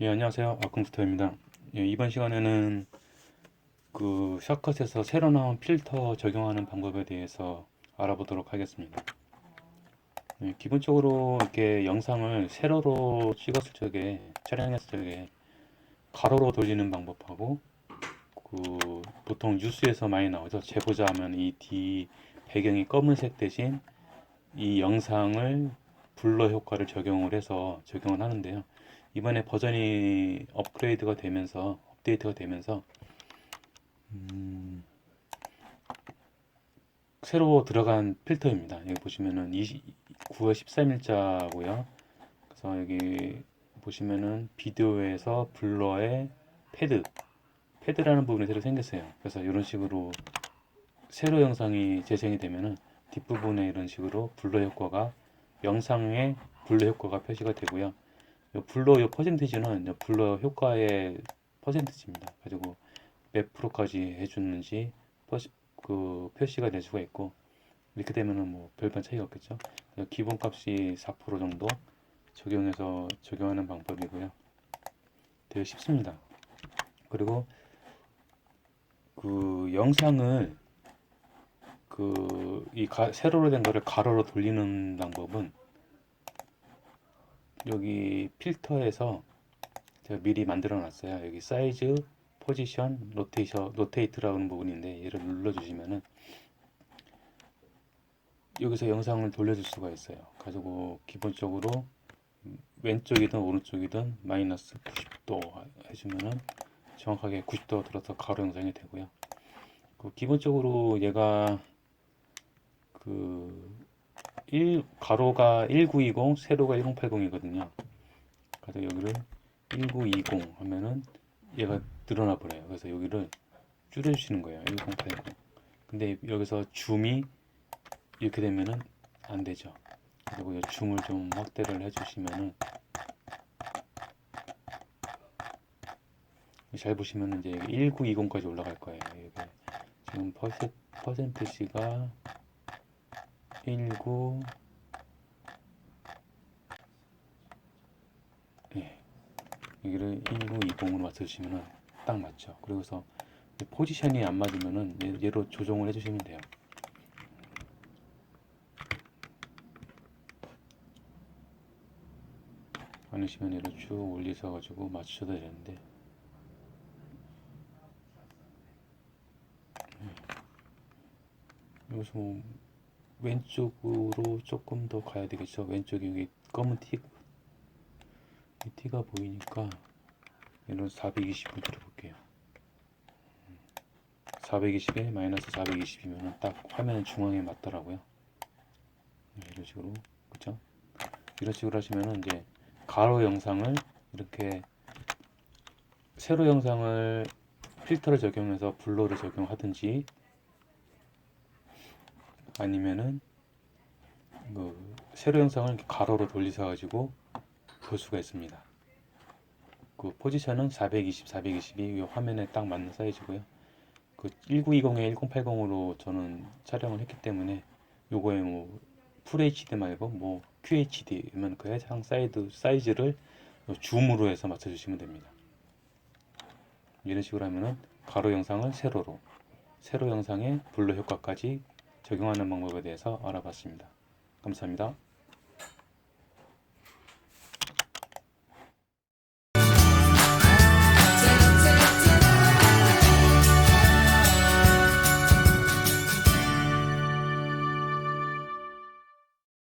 예, 안녕하세요. 아kum스터입니다. 예, 이번 시간에는 그 샷컷에서 새로 나온 필터 적용하는 방법에 대해서 알아보도록 하겠습니다. 예, 기본적으로 이렇게 영상을 세로로 찍었을 적에, 촬영했을 적에 가로로 돌리는 방법하고 그 보통 뉴스에서 많이 나오죠. 제보자 하면 이 뒤 배경이 검은색 대신 이 영상을 블러 효과를 적용을 해서 적용을 하는데요. 이번에 버전이 업그레이드가 되면서 업데이트가 되면서 음, 새로 들어간 필터입니다. 여기 보시면은 20, 9월 13일자고요. 그래서 여기 보시면은 비디오에서 블러의 패드 패드라는 부분이 새로 생겼어요. 그래서 이런 식으로 세로 영상이 재생이 되면은 뒷부분에 이런 식으로 블러 효과가 영상에 블러 효과가 표시가 되고요. 요 블러 요 퍼센티지는 요 블러 효과의 퍼센티지입니다. 가지고 몇 프로까지 해주는지 퍼시, 그 표시가 될 수가 있고 이렇게 되면은 뭐 별반 차이가 없겠죠. 기본 값이 4% 정도 적용해서 적용하는 방법이고요. 되게 쉽습니다. 그리고 그 영상을 그 이 세로로 된 거를 가로로 돌리는 방법은 여기 필터에서 제가 미리 만들어 놨어요. 여기 사이즈, 포지션, 로테이션, 로테이트라는 부분인데 얘를 눌러 주시면은 여기서 영상을 돌려줄 수가 있어요. 가지고 기본적으로 왼쪽이든 오른쪽이든 마이너스 90도 해주면은 정확하게 90도 들어서 가로 영상이 되고요. 그 기본적으로 얘가 그 1, 가로가 1920, 세로가 1080이거든요. 그래서 여기를 1920 하면은 얘가 늘어나 버려요. 그래서 여기를 줄여주시는 거예요. 1080. 근데 여기서 줌이 이렇게 되면은 안 되죠. 그리고 이 줌을 좀 확대를 해주시면은 잘 보시면은 이제 1920까지 올라갈 거예요. 이게 지금 퍼센, 퍼센트지가 19 예. 여기를 1920으로 맞춰주시면 딱 맞죠. 그리고서 포지션이 안 맞으면은 얘- 얘로 조정을 해주시면 돼요. 아니시면 얘를 쭉 올리셔 가지고 맞추셔도 되는데 예. 여기서 뭐 왼쪽으로 조금 더 가야 되겠죠. 왼쪽에 여기 검은 티, 이 티가 보이니까 얘는 420을 들어볼게요. 420에 마이너스 420이면 딱 화면 중앙에 맞더라고요. 네, 이런 식으로 그쵸? 이런 식으로 하시면은 이제 가로 영상을 이렇게 세로 영상을 필터를 적용해서 블러를 적용하든지 아니면은 그 세로 영상을 가로로 돌리셔 가지고 볼 수가 있습니다. 그 포지션은 420, 420이 이 화면에 딱 맞는 사이즈고요. 그 1920에 1080으로 저는 촬영을 했기 때문에 요거에 뭐 FHD 말고 뭐 QHD면 그 해당 사이드 사이즈를 줌으로 해서 맞춰 주시면 됩니다. 이런 식으로 하면은 가로 영상을 세로로 세로 영상에 블러 효과까지 적용하는 방법에 대해서 알아봤습니다. 감사합니다.